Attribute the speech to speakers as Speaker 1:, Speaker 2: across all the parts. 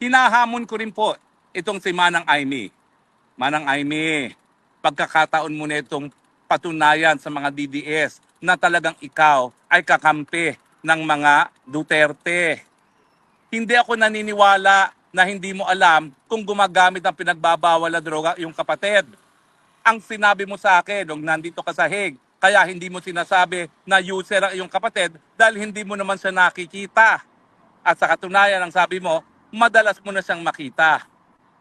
Speaker 1: hinahamon ko rin po itong si Manang Aimee. Manang Aimee, pagkakataon mo na itong patunayan sa mga DDS na talagang ikaw ay kakampi ng mga Duterte. Hindi ako naniniwala na hindi mo alam kung gumagamit ng pinagbabawal na droga yung kapatid. Ang sinabi mo sa akin nung nandito ka sa Hague, kaya hindi mo sinasabi na user ang iyong kapatid dahil hindi mo naman siya nakikita. At sa katunayan, ang sabi mo, madalas mo na siyang makita.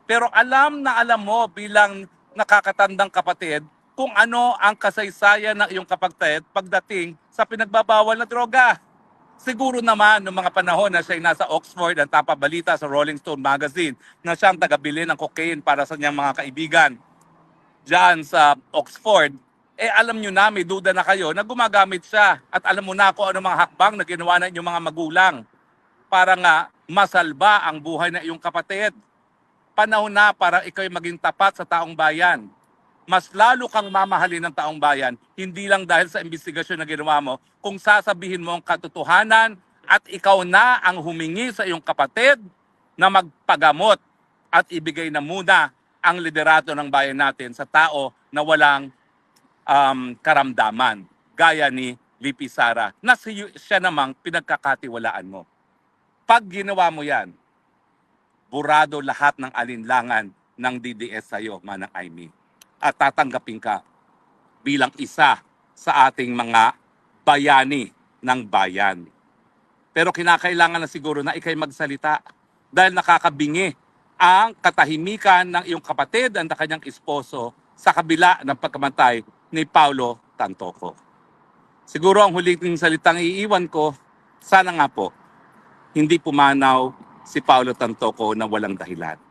Speaker 1: Pero alam na alam mo bilang nakakatandang kapatid kung ano ang kasaysayan ng iyong kapatid pagdating sa pinagbabawal na droga. Siguro naman noong mga panahon na siya ay nasa Oxford at tapabalita sa Rolling Stone magazine na siya ang tagabili ng cocaine para sa niyang mga kaibigan dyan sa Oxford, eh alam nyo na, may duda na kayo na gumagamit siya at alam mo na kung ano mga hakbang na ginawa na inyong mga magulang para nga masalba ang buhay na iyong kapatid. Panahon na para ikaw ay maging tapat sa taong bayan. Mas lalo kang mamahalin ng taong bayan, hindi lang dahil sa investigasyon na ginawa mo, kung sasabihin mo ang katotohanan at ikaw na ang humingi sa iyong kapatid na magpagamot at ibigay na muna ang liderato ng bayan natin sa tao na walang um, karamdaman, gaya ni Lipi Sara, na si- siya namang pinagkakatiwalaan mo. Pag ginawa mo yan, burado lahat ng alinlangan ng DDS sa'yo, Manang Aimee. At tatanggapin ka bilang isa sa ating mga bayani ng bayan. Pero kinakailangan na siguro na ikay magsalita dahil nakakabingi ang katahimikan ng iyong kapatid at ng kanyang esposo sa kabila ng pagkamatay ni Paulo Tantoco. Siguro ang huling salitang iiwan ko, sana nga po, hindi pumanaw si Paulo Tantoco na walang dahilan.